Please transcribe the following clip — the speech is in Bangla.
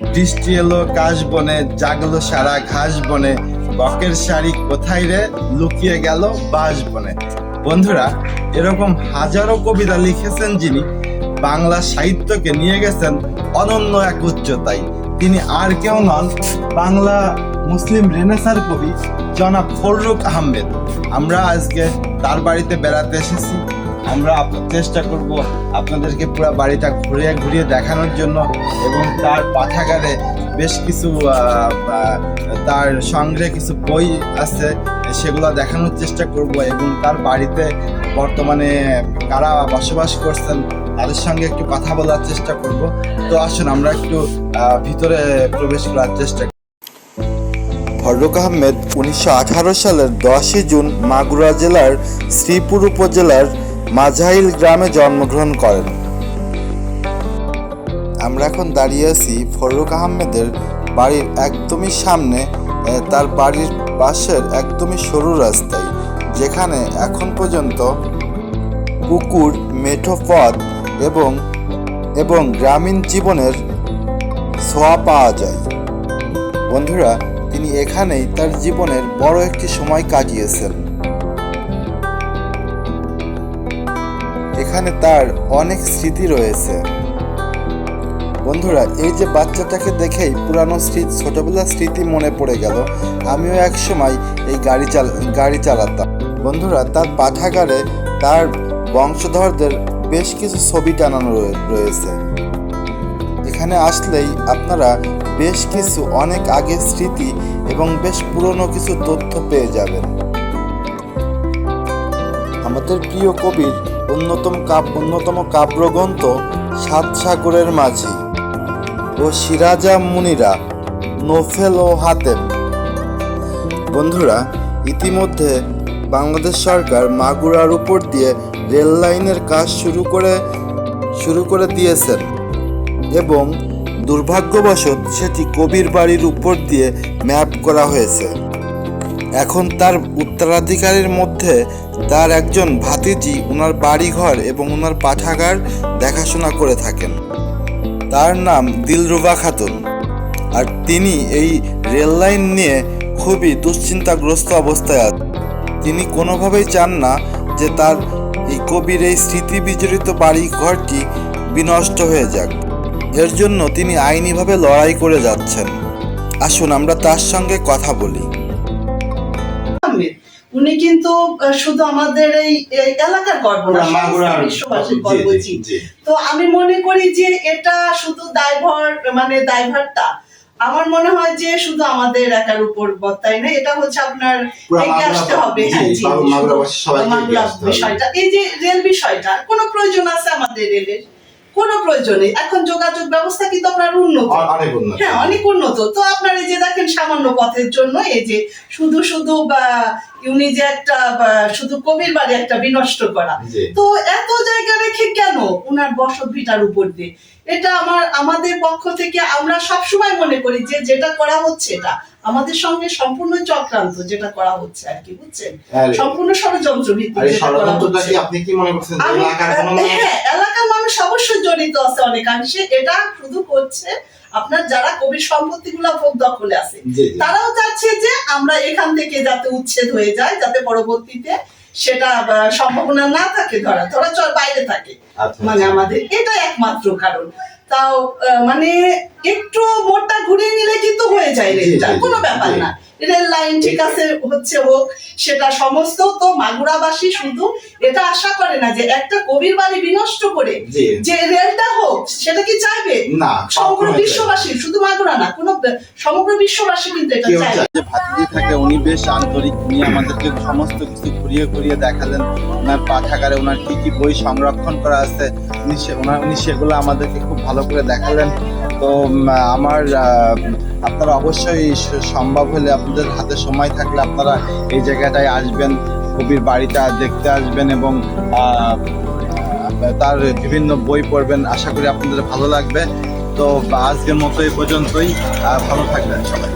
বৃষ্টি এলো, কাশ বনে, জাগলো সারা ঘাস বনে। বকের শাড়ি কোথায় রে? লুকিয়ে গেল বাস বনে। বন্ধুরা, এরকম হাজারো কবিতা লিখেছেন যিনি, বাংলা সাহিত্যকে নিয়ে গেছেন অনন্য এক উচ্চতায়। তিনি আর কেউ নন, বাংলা মুসলিম রেনেসার কবি জনাব ফররুক আহমেদ। আমরা আজকে তার বাড়িতে বেড়াতে এসেছি। আমরা চেষ্টা করব আপনাদেরকে পুরো বাড়িটা ঘুরিয়ে ঘুরিয়ে দেখানোর জন্য এবং তার পাঠাগারে বেশ কিছু তার সংগ্রহে কিছু বই আছে, সেগুলো দেখানোর চেষ্টা করব এবং তার বাড়িতে বর্তমানে কারা বসবাস করছেন তাদের সঙ্গে একটু কথা বলার চেষ্টা করব তো আসুন, আমরা একটু ভিতরে প্রবেশ করার চেষ্টা করি। ফররুক আহমেদ উনিশশো আঠারো সালের দশই জুন মাগুরা জেলার শ্রীপুর উপজেলার মাঝাইল গ্রামে জন্মগ্রহণ করেন। আমরা এখন দাঁড়িয়ে আছি ফররুক আহমেদের বাড়ির একদমই সামনে তার বাড়ির পাশের একদমই সরু রাস্তায়, যেখানে এখন পর্যন্ত কুকুর, মেঠো পথ এবং এবং গ্রামীণ জীবনের ছোঁয়া পাওয়া যায়। বন্ধুরা, তিনি এখানেই তার জীবনের বড় একটি সময় কাটিয়েছেন। এখানে তার অনেক স্মৃতি রয়েছে। বন্ধুরা, এই যে বাচ্চাটাকে দেখেই পুরানো স্মৃতি, ছোটবেলার স্মৃতি মনে পড়ে গেল। আমিও এক সময় এই গাড়ি চাল, গাড়ি চালাতাম। বন্ধুরা, তার পাঠাগারে তার বংশধরদের বেশ কিছু ছবি টানানো রয়েছে। এখানে আসলেই আপনারা বেশ কিছু অনেক আগের স্মৃতি এবং বেশ পুরনো কিছু তথ্য পেয়ে যাবেন। আমাদের প্রিয় কবির অন্যতম কাব্য অন্যতম কাব্যগ্রন্থ সাত সাগরের মাঝি ও সিরাজা মুনিরা, নোফেল ও হাতেম। বন্ধুরা, ইতিমধ্যে বাংলাদেশ সরকার মাগুরার উপর দিয়ে রেল লাইনের কাজ শুরু করে শুরু করে দিয়েছেন এবং দুর্ভাগ্যবশত সেটি কবির বাড়ির উপর দিয়ে ম্যাপ করা হয়েছে। এখন তার উত্তরাধিকারীর মধ্যে তার একজন ভাতিজি ওনার বাড়িঘর এবং ওনার পাঠাগার দেখাশোনা করে থাকেন। তার নাম দিলরুবা খাতুন। আর তিনি এই রেল লাইন নিয়ে খুবই দুশ্চিন্তাগ্রস্ত অবস্থায় আছেন। তিনি কোনোভাবেই চান না যে তার এই কবির এই স্মৃতি বিজড়িত বাড়ি ঘরটি বিনষ্ট হয়ে যাক। এর জন্য তিনি আইনিভাবে লড়াই করে যাচ্ছেন। আসুন আমরা তার সঙ্গে কথা বলি। উনি কিন্তু শুধু আমাদের এই এলাকার গর্ব না বিশ্ববাসীর গর্ব। তো আমি মনে করি যে এটা শুধু দায়ভার মানে দায়ভারটা। আমার মনে হয় যে শুধু আমাদের একার উপর বর্তায় না এটা হচ্ছে আপনার এগিয়ে হ্যাঁ এগিয়ে আসতে হবে। বিষয়টা। এই যে রেল বিষয়টা কোনো প্রয়োজন আছে আমাদের রেলের? কোনো প্রয়োজন নেই। এখন যোগাযোগ ব্যবস্থা কিন্তু আপনার উন্নত? হ্যাঁ অনেক উন্নত। তো আপনার এই যে দেখেন সামান্য পথের জন্য এই যে শুধু শুধু বা উনি যে একটা শুধু কবির বাড়ি একটা বিনষ্ট করা। তো এত জায়গা রেখে কেন উনার বসত ভিটার উপর দিয়ে? এটা আমার আমাদের পক্ষ থেকে আমরা সবসময় মনে করি যে যেটা করা হচ্ছে এটা। আমাদের সঙ্গে সম্পূর্ণ চক্রান্ত যেটা করা হচ্ছে আর কি বুঝছেন? সম্পূর্ণ ষড়যন্ত্র ভিত্তিক আপনি কি মনে করছেন? যে আমি এলাকার কোনো মানুষ- এলাকার মানুষ অবশ্যই জড়িত আছে অনেকাংশে। এটা শুধু করছে আপনার যারা কবির সম্পত্তি গুলা ভোগ দখলে আছে। তারাও চাচ্ছে যে আমরা এখান থেকে যাতে উচ্ছেদ হয়ে যায় যাতে পরবর্তীতে সেটা সম্ভাবনা না থাকে ধরা ধরা চল বাইরে থাকে। আচ্ছা, মানে আচ্ছা। আমাদের এটা একমাত্র কারণ। তাও মানে একটু মোটটা ঘুরিয়ে নিলে কিন্তু হয়ে যায় জি, কোনো ব্যাপার না। লাইন ঠিক আছে হচ্ছে হোক সেটা সমস্ত তো মাগুরাবাসী শুধু এটা আশা করে না যে একটা কবির বাড়ি বিনষ্ট করে। যে রেলটা হোক সেটা কি চাইবে? না সমগ্র বিশ্ববাসী শুধু মাগুরা না কোনো সমগ্র বিশ্ববাসী কিন্তু এটা চাইবে। যে ভাতিজি থাকে উনি বেশ আন্তরিক উনি আমাদেরকে সমস্ত কিছু ঘুরিয়ে ঘুরিয়ে দেখালেন। ওনার পাঠাগারে ওনার কি কি বই সংরক্ষণ করা আছে উনি সে- ওনার উনি সেগুলো আমাদেরকে খুব ভালো করে দেখালেন। তো আমার আপনারা অবশ্যই সম্ভব হলে আপনাদের হাতে সময় থাকলে আপনারা এই জায়গাটায় আসবেন কবির বাড়িটা দেখতে আসবেন এবং তার বিভিন্ন বই পড়বেন। আশা করি আপনাদের ভালো লাগবে। তো আজকের মতো এই পর্যন্তই। ভালো থাকবেন সবাই।